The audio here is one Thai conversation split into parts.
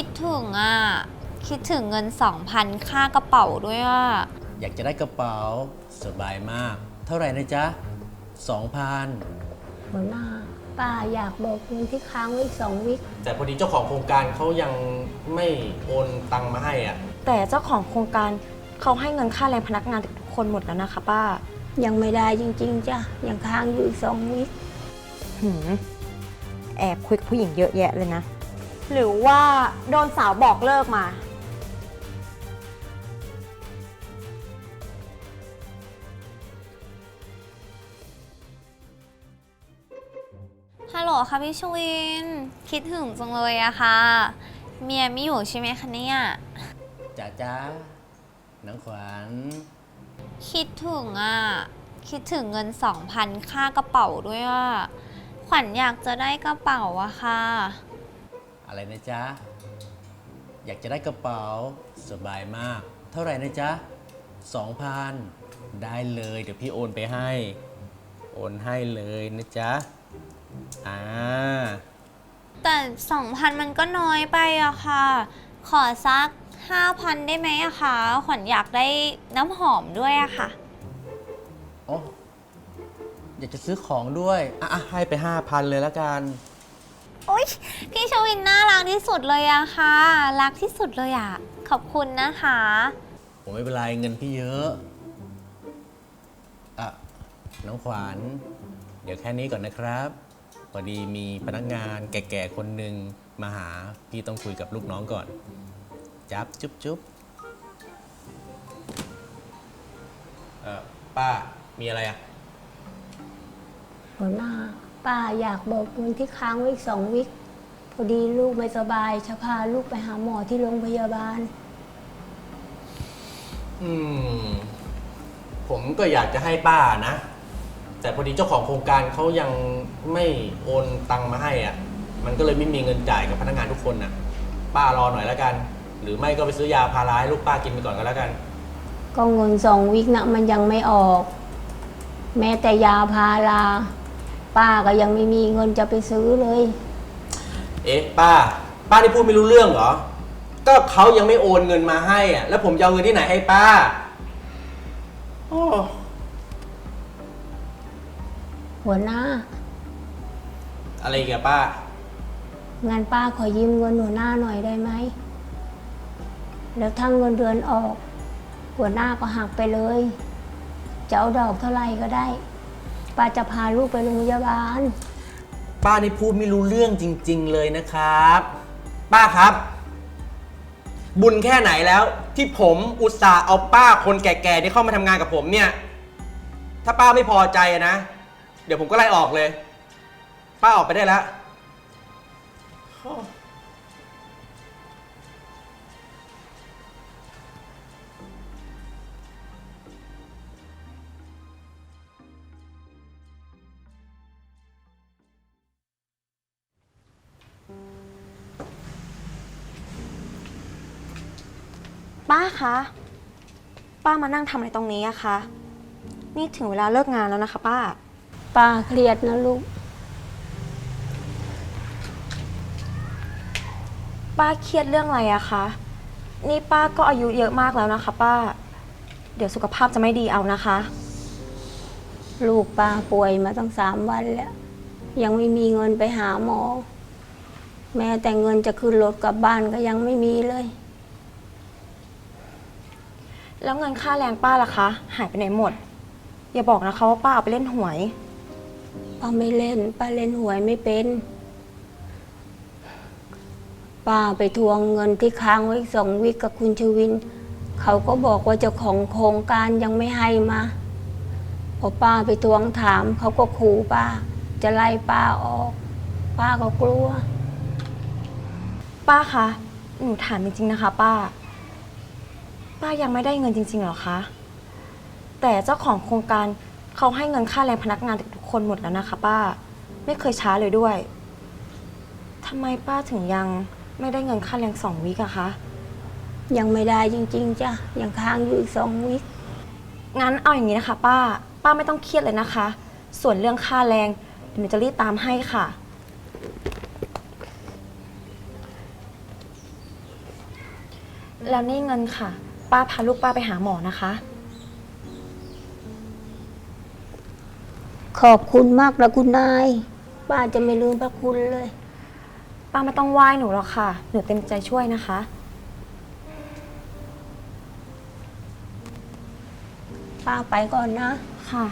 คิดถึงอะ คิดถึงเงิน 2,000 ค่ากระเป๋าด้วยอะ อยากจะได้กระเป๋าสบายมาก เท่าไหร่นะจ๊ะสองพันหัวหน้าป้าอยากบอกเงินที่ค้างไว้อีกสองวิคแต่พอดีเจ้าของโครงการเขายังไม่โอนตังมาให้อะ แต่เจ้าของโครงการเขาให้เงินค่าแรงพนักงานทุกคนหมดแล้วนะคะ ป้า ยังไม่ได้จริงๆจ้ะยังค้างอยู่อีกสองวิคหืมแอบคุยกับผู้หญิงเยอะแยะเลยนะ หรือว่าโดนสาวบอกเลิกมา ฮัลโหลค่ะพี่ชวิน คิดถึงจังเลยอะค่ะ เมียไม่อยู่ใช่ไหมคะเนี่ยจ้าจ้าน้องขวัญคิดถึงอะคิดถึงเงิน2,000ค่ากระเป๋าด้วยอะขวัญอยากจะได้กระเป๋าอะค่ะ อะไรนะจ๊ะ อยากจะได้กระเป๋าสบายมาก เท่าไหร่นะจ๊ะสองพันได้เลยเดี๋ยวพี่โอนไปให้ โอนให้เลยนะจ๊ะ อ่า แต่2,000มันก็น้อยไปอะค่ะ ขอสัก5,000ได้ไหมอะคะขวัญอยากได้น้ำหอมด้วยอะค่ะ โอ้อยากจะซื้อของด้วย อะอะให้ไปห้าพันเลยแล้วกันโอ๊ย พี่ชวินน่ารักที่สุดเลยอะค่ะ รักที่สุดเลยอะขอบคุณนะคะ ผมไม่เป็นไรเงินพี่เยอะอะน้องขวัญเดี๋ยวแค่นี้ก่อนนะครับพอดีมีพนักงานแก่ๆคนหนึ่งมาหาพี่ต้องคุยกับลูกน้องก่อน จับจุ๊บจุ๊บเออป้ามีอะไรอะ หัวหน้า ป้าอยากบอกเงินที่ค้างไว้อีกสองวิคพอดีลูกไม่สบายจะพาลูกไปหาหมอที่โรงพยาบาล อืม ผมก็อยากจะให้ป้านะ แต่พอดีเจ้าของโครงการเขายังไม่โอนตังมาให้อะ มันก็เลยไม่มีเงินจ่ายกับพนักงานทุกคนน่ะ ป้ารอหน่อยแล้วกัน หรือไม่ก็ไปซื้อยาพาราให้ลูกป้ากินไปก่อนก็แล้วกัน ก็เงินสองวิคนะมันยังไม่ออก แม้แต่ยาพารา ป้าก็ยังไม่มีเงินจะไปซื้อเลย เอ๊ะป้า ป้านี่พูดไม่รู้เรื่องเหรอ ก็เขายังไม่โอนเงินมาให้อะแล้วผมจะเอาเงินที่ไหนให้ป้าโอ้หัวหน้า อะไรอีกอะป้างั้นป้าขอยืมเงินหัวหน้าหน่อยได้ไหม แล้วถ้าเงินเดือนออก หัวหน้าก็หักไปเลย จะเอาดอกเท่าไหร่ก็ได้ ป้าจะพาลูกไปโรงพยาบาล ป้านี่พูดไม่รู้เรื่องจริง ๆ เลยนะครับ ป้าครับ บุญแค่ไหนแล้ว ที่ผมอุตส่าห์เอาป้าคนแก่ๆที่เข้ามาทำงานกับผมเนี่ย ถ้าป้าไม่พอใจนะ เดี๋ยวผมก็ไล่ออกเลย ป้าออกไปได้แล้ว ป้าคะ ป้ามานั่งทำอะไรตรงนี้อะคะ นี่ถึงเวลาเลิกงานแล้วนะคะ ป้า ป้าเครียดนะลูก ป้าเครียดเรื่องอะไรอะคะ นี่ป้าก็อายุเยอะมากแล้วนะคะ ป้า เดี๋ยวสุขภาพจะไม่ดีเอานะคะ ลูกป้าป่วยมาตั้งสามวันแล้ว ยังไม่มีเงินไปหาหมอ แม้แต่เงินจะขึ้นรถกลับบ้านก็ยังไม่มีเลย แล้วเงินค่าแรงป้าล่ะคะ หายไปไหนหมด อย่าบอกนะคะว่าป้าเอาไปเล่นหวย ป้าไม่เล่น ป้าเล่นหวยไม่เป็น ป้าไปทวงเงินที่ค้างไว้อีกสองวิกกับคุณชวิน เขาก็บอกว่าเจ้าของโครงการยังไม่ให้มาพอป้าไปทวงถาม เขาก็ขู่ป้า จะไล่ป้าออก ป้าก็กลัว ป้าคะ หนูถามจริงๆนะคะ ป้า ป้ายังไม่ได้เงินจริงๆเหรอคะ แต่เจ้าของโครงการเขาให้เงินค่าแรงพนักงานทุกคนหมดแล้วนะคะ ป้า ไม่เคยช้าเลยด้วยทำไมป้าถึงยังไม่ได้เงินค่าแรงสองวิกอะคะ ยังไม่ได้จริงๆจ้ะยังค้างอยู่อีกสองวิกงั้นเอาอย่างนี้นะคะ ป้า ป้าไม่ต้องเครียดเลยนะคะ ส่วนเรื่องค่าแรงเดี๋ยวหนูจะรีบตามให้ค่ะ แล้วนี่เงินค่ะ ป้าพาลูกป้าไปหาหมอนะคะ ขอบคุณมากนะคุณนาย ป้าจะไม่ลืมพระคุณเลย ป้าไม่ต้องไหว้หนูหรอกค่ะ หนูเต็มใจช่วยนะคะ ป้าไปก่อนนะ ค่ะ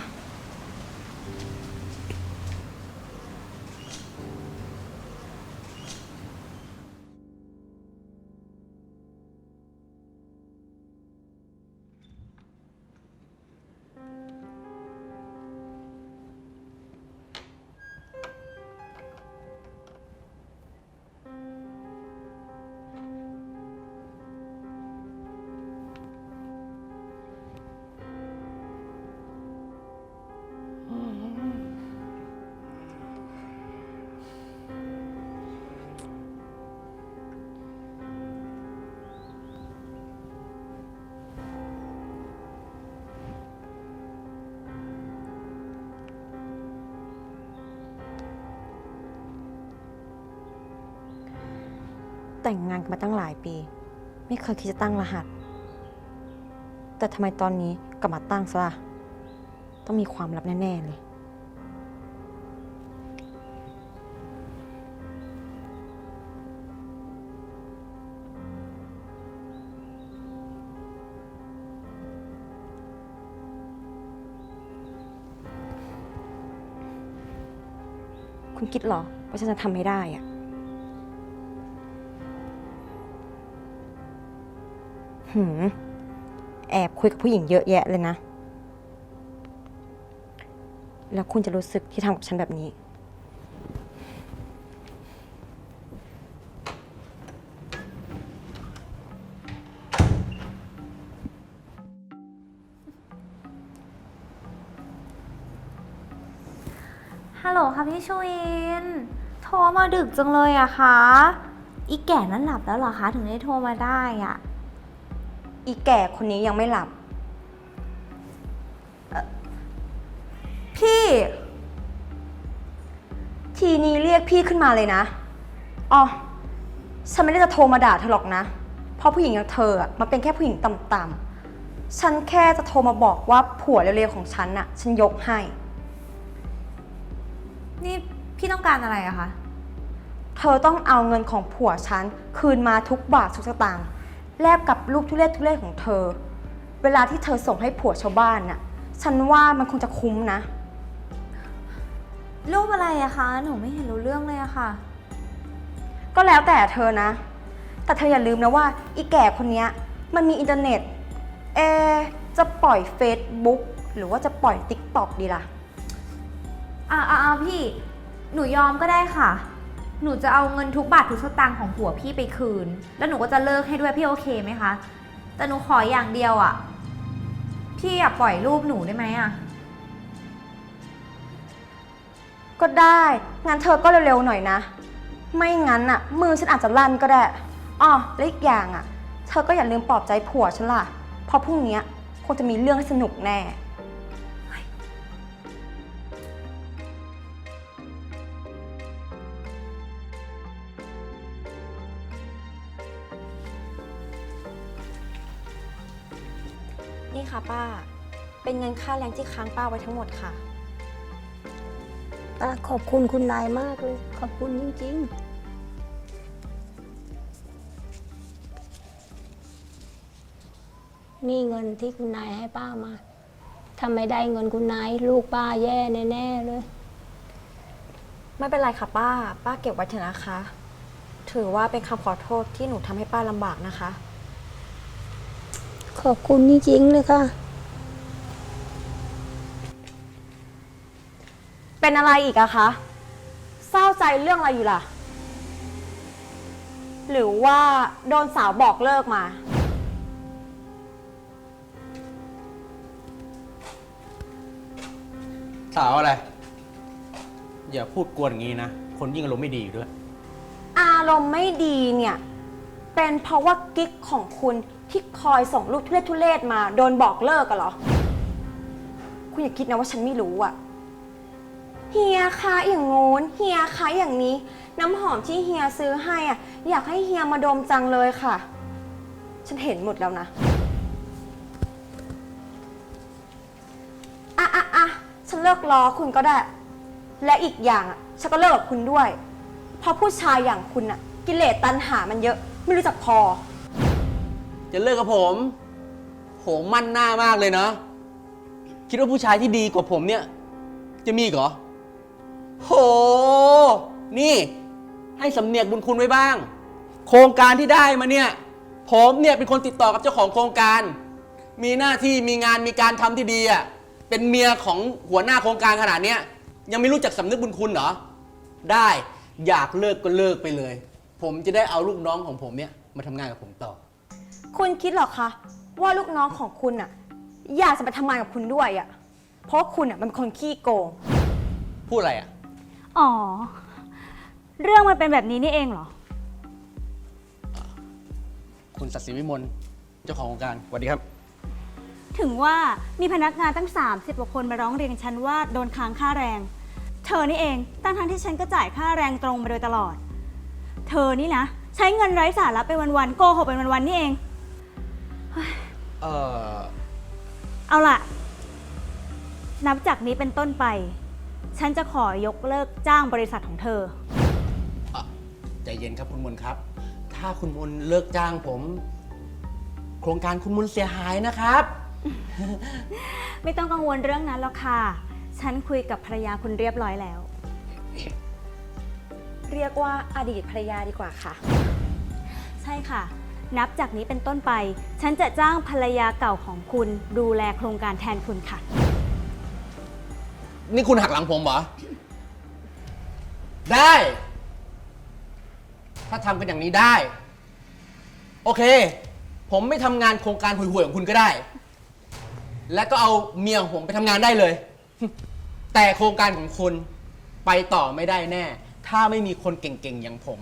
แต่งงานกันมาตั้งหลายปี ไม่เคยคิดจะตั้งรหัส แต่ทำไมตอนนี้กลับมาตั้งซะล่ะต้องมีความลับแน่ ๆ เลย คุณคิดเหรอ ว่าฉันจะทำไม่ได้อะ หืมแอบคุยกับผู้หญิงเยอะแยะเลยนะ แล้วคุณจะรู้สึกที่ทำกับฉันแบบนี้ ฮัลโหลค่ะพี่ชวิน โทรมาดึกจังเลยอะคะ อีแก่นั้นหลับแล้วเหรอคะ ถึงได้โทรมาได้อะ อีแก่คนนี้ยังไม่หลับ พี่ ทีนี้เรียกพี่ขึ้นมาเลยนะ อ๋อ ฉันไม่ได้จะโทรมาด่าเธอหรอกนะ เพราะผู้หญิงอย่างเธออะมันเป็นแค่ผู้หญิงต่ำๆ ฉันแค่จะโทรมาบอกว่าผัวเร็วๆของฉันน่ะ ฉันยกให้ นี่พี่ต้องการอะไรอะคะ เธอต้องเอาเงินของผัวฉัน คืนมาทุกบาททุกสตางค์ แลกกับรูปทุเรศทุเรศของเธอ เวลาที่เธอส่งให้ผัวชาวบ้านน่ะ ฉันว่ามันคงจะคุ้มนะ รูปอะไรอะคะ หนูไม่เห็นรู้เรื่องเลยอะค่ะ ก็แล้วแต่เธอนะ แต่เธออย่าลืมนะว่า อีแก่คนเนี้ยมันมีอินเทอร์เน็ต เอะจะปล่อย Facebook หรือว่าจะปล่อย TikTok ดีล่ะ อ่าอ่าอ่าพี่ หนูยอมก็ได้ค่ะ หนูจะเอาเงินทุกบาททุกสตางค์ของผัวพี่ไปคืน แล้วหนูก็จะเลิกให้ด้วยพี่โอเคไหมคะ แต่หนูขออย่างเดียวอะพี่อย่าปล่อยรูปหนูได้ไหมอะก็ได้งั้นเธอก็เร็วๆหน่อยนะ ไม่งั้นอะมือฉันอาจจะลั่นก็ได้อ๋อและอีกอย่างอะเธอก็อย่าลืมปลอบใจผัวฉันล่ะเพราะพรุ่งนี้คงจะมีเรื่องให้สนุกแน่ ป้า เป็นเงินค่าแรงที่ค้างป้าไว้ทั้งหมดค่ะ ป้าขอบคุณคุณนายมากเลย ขอบคุณจริง ๆ นี่เงินที่คุณนายให้ป้ามาถ้าไม่ได้เงินคุณนายลูกป้าแย่แน่ๆเลย ไม่เป็นไรค่ะป้า ป้าเก็บไว้เถอะนะคะ ถือว่าเป็นคำขอโทษที่หนูทำให้ป้าลำบากนะคะ ขอบคุณจริงๆเลยค่ะ เป็นอะไรอีกอะคะเศร้าใจเรื่องอะไรอยู่ล่ะ หรือว่าโดนสาวบอกเลิกมา สาวอะไร อย่าพูดกวนอย่างนี้นะ คนยิ่งอารมณ์ไม่ดีอยู่ด้วย อารมณ์ไม่ดีเนี่ย เป็นเพราะว่ากิ๊กของคุณที่คอยส่งรูปทุเรศทุเรศมา โดนบอกเลิกกันเหรอ คุณอย่าคิดนะว่าฉันไม่รู้อะเฮียคะอย่างงู้นเฮียคะอย่างนี้ น้ำหอมที่เฮียซื้อให้อะอยากให้เฮียมาดมจังเลยค่ะ ฉันเห็นหมดแล้วนะอะอะอะฉันเลิกล้อคุณก็ได้ และอีกอย่างอะ ฉันก็เลิกกับคุณด้วย เพราะผู้ชายอย่างคุณอะ กิเลสตัณหามันเยอะ ไม่รู้จักพอ จะเลิกกับผมโหมั่นหน้ามากเลยเนาะคิดว่าผู้ชายที่ดีกว่าผมเนี่ย จะมีอีกเหรอ โห นี่ ให้สำเนียกบุญคุณไว้บ้าง โครงการที่ได้มาเนี่ย ผมเนี่ยเป็นคนติดต่อกับเจ้าของโครงการ มีหน้าที่มีงานมีการทำที่ดีอะเป็นเมียของหัวหน้าโครงการขนาดเนี้ยยังไม่รู้จักสำนึกบุญคุณเหรอ ได้อยากเลิกก็เลิกไปเลย ผมจะได้เอาลูกน้องของผมเนี่ยมาทำงานกับผมต่อ คุณคิดเหรอคะ ว่าลูกน้องของคุณอะอยากจะมาทำงานกับคุณด้วยอะเพราะว่าคุณอะมันเป็นคนขี้โกง พูดอะไรอะ อ๋อ เรื่องมันเป็นแบบนี้นี่เองเหรอ คุณศักดิ์ศรีวิมลเจ้าของโครงการสวัสดีครับ ถึงว่ามีพนักงานตั้ง 30กว่าคนมาร้องเรียนฉันว่าโดนค้างค่าแรง เธอนี่เองตั้งทั้งที่ฉันก็จ่ายค่าแรงตรงมาโดยตลอด เธอนี่นะ ใช้เงินไร้สาระไปวันๆโกหกไปวันๆนี่เอง เอ่อเอาล่ะ นับจากนี้เป็นต้นไป ฉันจะขอยกเลิกจ้างบริษัทของเธอ ใจเย็นครับคุณมนครับ ถ้าคุณมนเลิกจ้างผม โครงการคุณมนเสียหายนะครับ ไม่ต้องกังวลเรื่องนั้นหรอกค่ะ ฉันคุยกับภรรยาคุณเรียบร้อยแล้ว เรียกว่าอดีตภรรยาดีกว่าค่ะ ใช่ค่ะ นับจากนี้เป็นต้นไป ฉันจะจ้างภรรยาเก่าของคุณ ดูแลโครงการแทนคุณค่ะ นี่คุณหักหลังผมเหรอ ได้ ถ้าทำกันอย่างนี้ได้ โอเค ผมไม่ทำงานโครงการห่วยๆของคุณก็ได้ และก็เอาเมียของผมไปทำงานได้เลย แต่โครงการของคุณไปต่อไม่ได้แน่ ถ้าไม่มีคนเก่งๆอย่างผม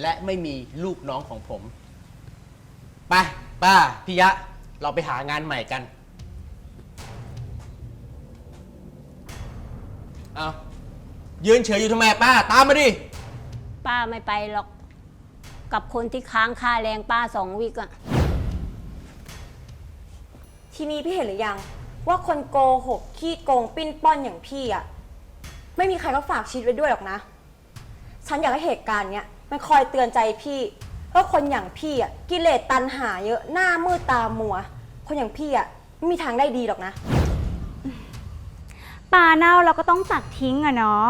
และไม่มีลูกน้องของผม ไปป้าพี่ยะ เราไปหางานใหม่กัน เอายืนเฉยอยู่ทำไมป้า ตามมาดิ ป้าไม่ไปหรอก กับคนที่ค้างค่าแรงป้าสองวิกอะทีนี้พี่เห็นหรือยัง ว่าคนโกหกขี้โกงปิ้นป้อนอย่างพี่อะไม่มีใครก็ฝากชีวิตไว้ด้วยหรอกนะ ฉันอยากให้เหตุการณ์เนี้ยมันคอยเตือนใจพี่ว่าคนอย่างพี่อะกิเลสตัณหาเยอะหน้ามืดตามัว คนอย่างพี่อะไม่มีทางได้ดีหรอกนะ ปลาเน่าเราก็ต้องตัดทิ้งอะเนาะ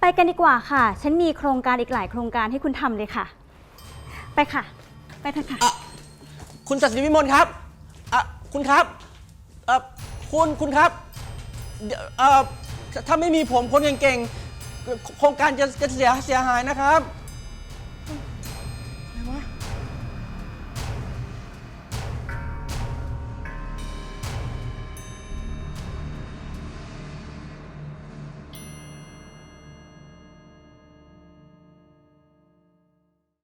ไปกันดีกว่าค่ะ ฉันมีโครงการอีกหลายโครงการให้คุณทำเลยค่ะ ไปค่ะ ไปเถอะค่ะ คุณศักดิ์ศรีวิมลครับอะคุณครับเอ่อคุณคุณครับเดี๋ยวเอ่อถ้าไม่มีผมคนเก่งๆ โครงการจะจะเสียเสียหายนะครับ